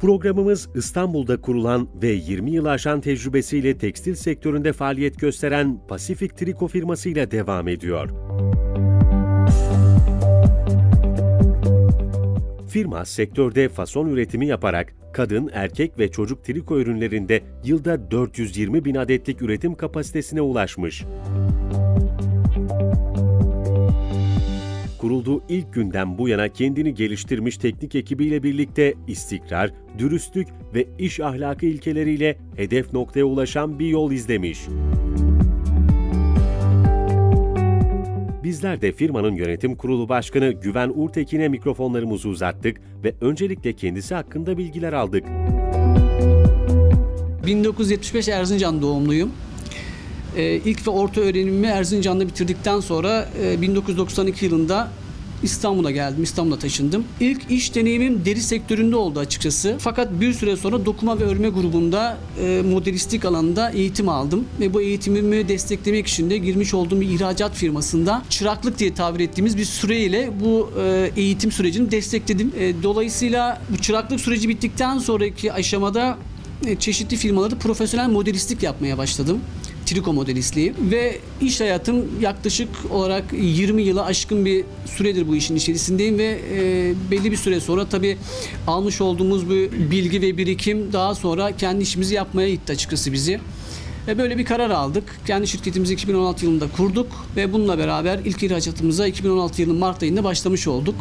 Programımız İstanbul'da kurulan ve 20 yıl aşan tecrübesiyle tekstil sektöründe faaliyet gösteren Pasifik Triko firmasıyla devam ediyor. Firma sektörde fason üretimi yaparak kadın, erkek ve çocuk triko ürünlerinde yılda 420 bin adetlik üretim kapasitesine ulaşmış. Kurulduğu ilk günden bu yana kendini geliştirmiş teknik ekibiyle birlikte istikrar, dürüstlük ve iş ahlakı ilkeleriyle hedef noktaya ulaşan bir yol izlemiş. Bizler de firmanın yönetim kurulu başkanı Güven Urtekin'e mikrofonlarımızı uzattık ve öncelikle kendisi hakkında bilgiler aldık. 1975 Erzincan doğumluyum. Ee, ilk ve orta öğrenimimi Erzincan'da bitirdikten sonra e, 1992 yılında İstanbul'a geldim, İstanbul'a taşındım. İlk iş deneyimim deri sektöründe oldu açıkçası. Fakat bir süre sonra dokuma ve örme grubunda e, modelistlik alanında eğitim aldım. Ve bu eğitimimi desteklemek için de girmiş olduğum bir ihracat firmasında çıraklık diye tabir ettiğimiz bir süreyle bu e, eğitim sürecini destekledim. E, dolayısıyla bu çıraklık süreci bittikten sonraki aşamada e, çeşitli firmalarda profesyonel modelistlik yapmaya başladım. Triko modelistliği ve iş hayatım yaklaşık olarak 20 yıla aşkın bir süredir bu işin içerisindeyim ve e, belli bir süre sonra tabii almış olduğumuz bu bilgi ve birikim daha sonra kendi işimizi yapmaya itti açıkçası bizi. Ve böyle bir karar aldık. Kendi şirketimizi 2016 yılında kurduk ve bununla beraber ilk ihracatımıza 2016 yılının Mart ayında başlamış olduk.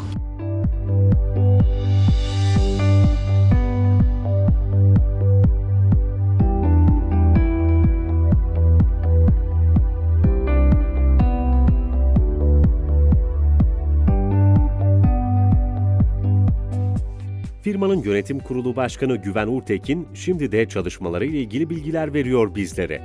Firmanın yönetim kurulu başkanı Güven Urtekin şimdi de çalışmalarıyla ilgili bilgiler veriyor bizlere.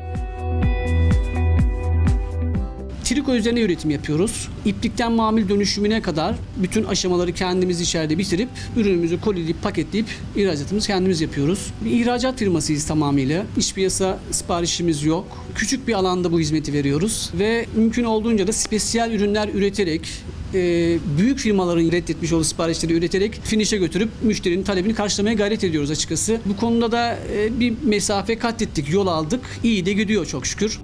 Triko üzerine üretim yapıyoruz. İplikten mamul dönüşümüne kadar bütün aşamaları kendimiz içeride bitirip ürünümüzü kolileyip paketleyip ihracatımızı kendimiz yapıyoruz. Bir ihracat firmasıyız tamamıyla. İç piyasa siparişimiz yok. Küçük bir alanda bu hizmeti veriyoruz ve mümkün olduğunca da spesiyel ürünler üreterek e, büyük firmaların reddetmiş olduğu siparişleri üreterek finişe götürüp müşterinin talebini karşılamaya gayret ediyoruz açıkçası. Bu konuda da e, bir mesafe kat ettik, yol aldık. İyi de gidiyor çok şükür.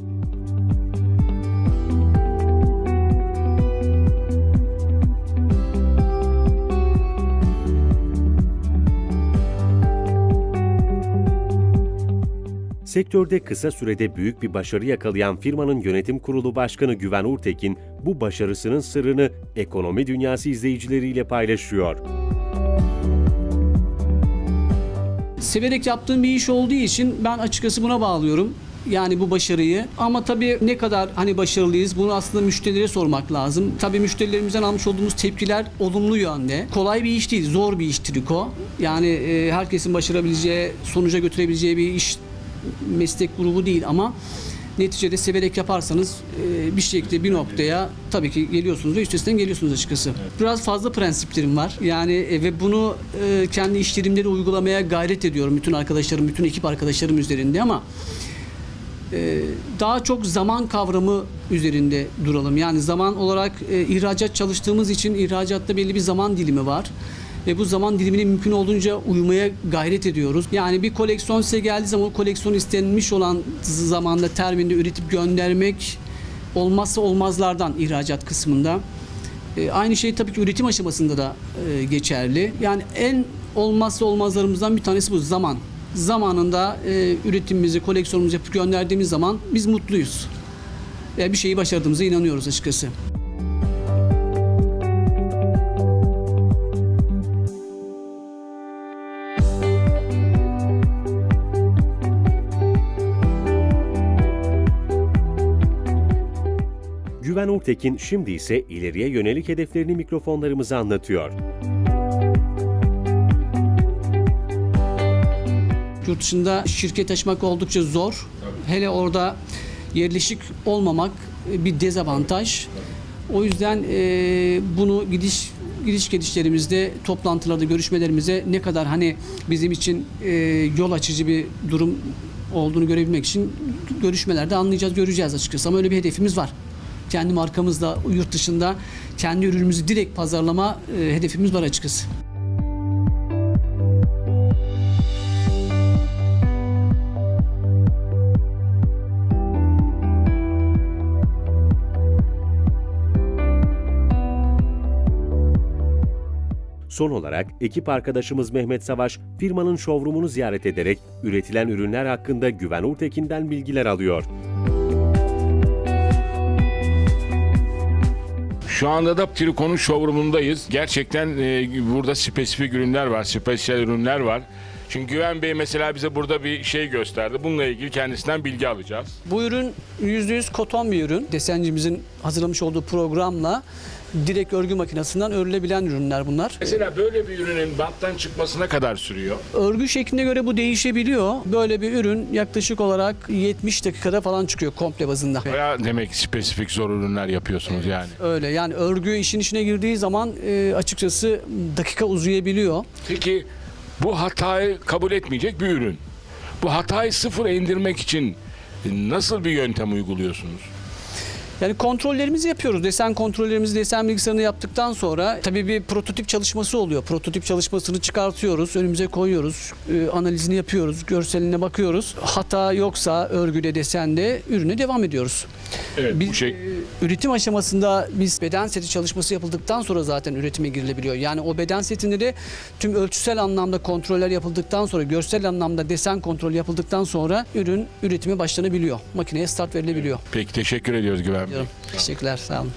Sektörde kısa sürede büyük bir başarı yakalayan firmanın yönetim kurulu başkanı Güven Urtekin bu başarısının sırrını ekonomi dünyası izleyicileriyle paylaşıyor. severek yaptığım bir iş olduğu için ben açıkçası buna bağlıyorum. Yani bu başarıyı. Ama tabii ne kadar hani başarılıyız bunu aslında müşterilere sormak lazım. Tabii müşterilerimizden almış olduğumuz tepkiler olumlu yönde. Kolay bir iş değil, zor bir iş triko. Yani herkesin başarabileceği, sonuca götürebileceği bir iş meslek grubu değil ama neticede severek yaparsanız e, bir şekilde bir noktaya tabii ki geliyorsunuz ve üstesinden geliyorsunuz açıkçası. Biraz fazla prensiplerim var. Yani e, ve bunu e, kendi işlerimde de uygulamaya gayret ediyorum bütün arkadaşlarım, bütün ekip arkadaşlarım üzerinde ama e, daha çok zaman kavramı üzerinde duralım. Yani zaman olarak e, ihracat çalıştığımız için ihracatta belli bir zaman dilimi var. Ve bu zaman dilimine mümkün olduğunca uymaya gayret ediyoruz. Yani bir koleksiyon size geldiği zaman o koleksiyon istenmiş olan zamanda terminde üretip göndermek olmazsa olmazlardan ihracat kısmında. E, aynı şey tabii ki üretim aşamasında da e, geçerli. Yani en olmazsa olmazlarımızdan bir tanesi bu zaman. Zamanında e, üretimimizi, koleksiyonumuzu yapıp gönderdiğimiz zaman biz mutluyuz. Yani bir şeyi başardığımıza inanıyoruz açıkçası. Güven Urtekin şimdi ise ileriye yönelik hedeflerini mikrofonlarımıza anlatıyor. Yurt dışında şirket açmak oldukça zor. Hele orada yerleşik olmamak e, bir dezavantaj. O yüzden e, bunu gidiş gidiş gelişlerimizde, toplantılarda, görüşmelerimize ne kadar hani bizim için e, yol açıcı bir durum olduğunu görebilmek için görüşmelerde anlayacağız, göreceğiz açıkçası. Ama öyle bir hedefimiz var. Kendi markamızla yurt dışında kendi ürünümüzü direkt pazarlama e, hedefimiz var açıkçası. Son olarak ekip arkadaşımız Mehmet Savaş firmanın showroomunu ziyaret ederek üretilen ürünler hakkında Güven Urtekin'den bilgiler alıyor. Şu anda da Trikon'un showroomundayız. Gerçekten e, burada spesifik ürünler var, spesiyel ürünler var. Çünkü Güven Bey mesela bize burada bir şey gösterdi. Bununla ilgili kendisinden bilgi alacağız. Bu ürün %100 koton bir ürün. Desencimizin hazırlamış olduğu programla direkt örgü makinesinden örülebilen ürünler bunlar. Mesela böyle bir ürünün banttan çıkmasına kadar sürüyor. Örgü şekline göre bu değişebiliyor. Böyle bir ürün yaklaşık olarak 70 dakikada falan çıkıyor komple bazında. Veya demek spesifik zor ürünler yapıyorsunuz yani. Öyle yani örgü işin içine girdiği zaman e, açıkçası dakika uzayabiliyor. Peki bu hatayı kabul etmeyecek bir ürün. Bu hatayı sıfır indirmek için nasıl bir yöntem uyguluyorsunuz? Yani kontrollerimizi yapıyoruz. Desen kontrollerimizi desen bilgisayarını yaptıktan sonra tabii bir prototip çalışması oluyor. Prototip çalışmasını çıkartıyoruz, önümüze koyuyoruz, e, analizini yapıyoruz, görseline bakıyoruz. Hata yoksa örgüde desende ürüne devam ediyoruz. Evet Biz, bu şey e, üretim aşamasında biz beden seti çalışması yapıldıktan sonra zaten üretime girilebiliyor. Yani o beden setinde de tüm ölçüsel anlamda kontroller yapıldıktan sonra, görsel anlamda desen kontrol yapıldıktan sonra ürün üretime başlanabiliyor. Makineye start verilebiliyor. Peki teşekkür ediyoruz Güven Bey. Teşekkürler, sağ olun.